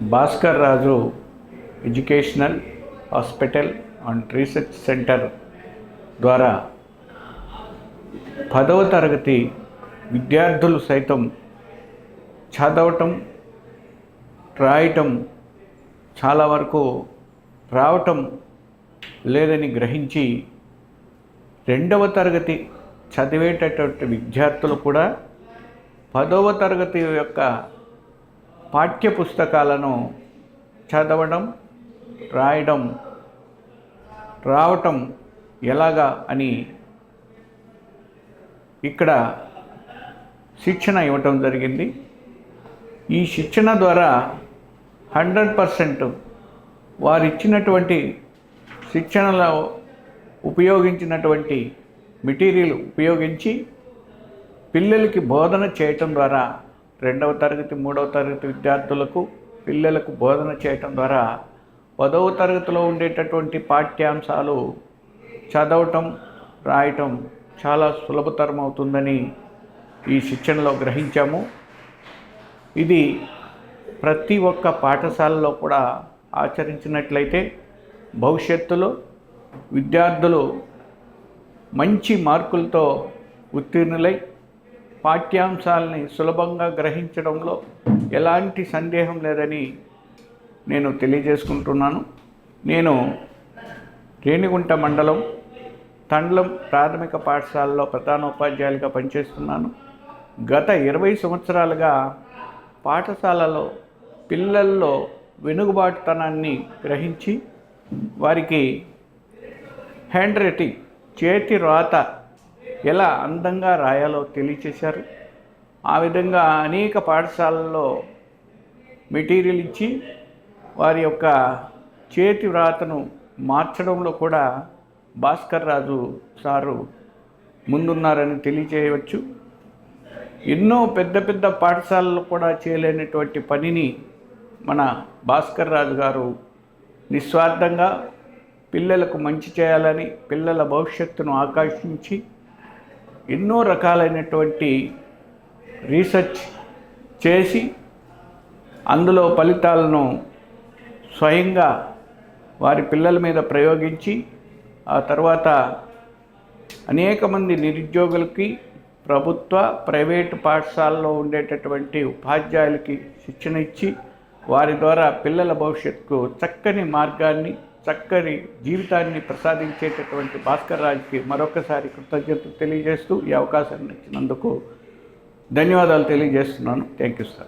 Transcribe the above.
Bhaskar Raju educational hospital and research centre ద్వారా పదవ తరగతి విద్యార్థులు సైతం చదవటం రాయటం చాలా వరకు రావటం లేదని గ్రహించి రెండవ తరగతి చదివేటటువంటి విద్యార్థులు కూడా పదవ తరగతి యొక్క పాఠ్య పుస్తకాలను చదవడం రాయడం రావటం ఎలాగా అని ఇక్కడ శిక్షణ ఇవ్వటం జరిగింది. ఈ శిక్షణ ద్వారా హండ్రెడ్ పర్సెంట్ వారు ఇచ్చినటువంటి శిక్షణలో ఉపయోగించినటువంటి మెటీరియల్ ఉపయోగించి పిల్లలకి బోధన చేయటం ద్వారా రెండవ తరగతి మూడవ తరగతి విద్యార్థులకు పిల్లలకు బోధన చేయటం ద్వారా పదవ తరగతిలో ఉండేటటువంటి పాఠ్యాంశాలు చదవటం రాయటం చాలా సులభతరం అవుతుందని ఈ శిక్షణలో గ్రహించాము. ఇది ప్రతి ఒక్క పాఠశాలలో కూడా ఆచరించినట్లయితే భవిష్యత్తులో విద్యార్థులు మంచి మార్కులతో ఉత్తీర్ణులై పాఠ్యాంశాలని సులభంగా గ్రహించడంలో ఎలాంటి సందేహం లేదని నేను తెలియజేసుకుంటున్నాను. నేను రేణిగుంట మండలం తండ్లం ప్రాథమిక పాఠశాలలో ప్రధానోపాధ్యాయులుగా పనిచేస్తున్నాను. గత ఇరవై సంవత్సరాలుగా పాఠశాలలో పిల్లల్లో వెనుగుబాటుతనాన్ని గ్రహించి వారికి హ్యాండ్ రైటింగ్ చేతి రాత ఎలా అందంగా రాయాలో తెలియచేశారు. ఆ విధంగా అనేక పాఠశాలల్లో మెటీరియల్ ఇచ్చి వారి యొక్క చేతి వ్రాతను మార్చడంలో కూడా భాస్కర్ రాజు సారు ముందున్నారని తెలియచేయవచ్చు. ఎన్నో పెద్ద పెద్ద పాఠశాలలు కూడా చేయలేనటువంటి పనిని మన భాస్కర్ రాజు గారు నిస్వార్థంగా పిల్లలకు మంచి చేయాలని పిల్లల భవిష్యత్తును ఆకాంక్షించి ఎన్నో రకాలైనటువంటి రీసెర్చ్ చేసి అందులో ఫలితాలను స్వయంగా వారి పిల్లల మీద ప్రయోగించి ఆ తర్వాత అనేక మంది నిరుద్యోగులకి ప్రభుత్వ ప్రైవేటు పాఠశాలలో ఉండేటటువంటి ఉపాధ్యాయులకి శిక్షణ ఇచ్చి వారి ద్వారా పిల్లల భవిష్యత్తుకు చక్కని మార్గాన్ని చక్కని జీవితాన్ని ప్రసాదించేటటువంటి భాస్కర్ రాజుకి మరొకసారి కృతజ్ఞతలు తెలియజేస్తూ ఈ అవకాశాన్ని ఇచ్చినందుకు ధన్యవాదాలు తెలియజేస్తున్నాను. Thank you sir.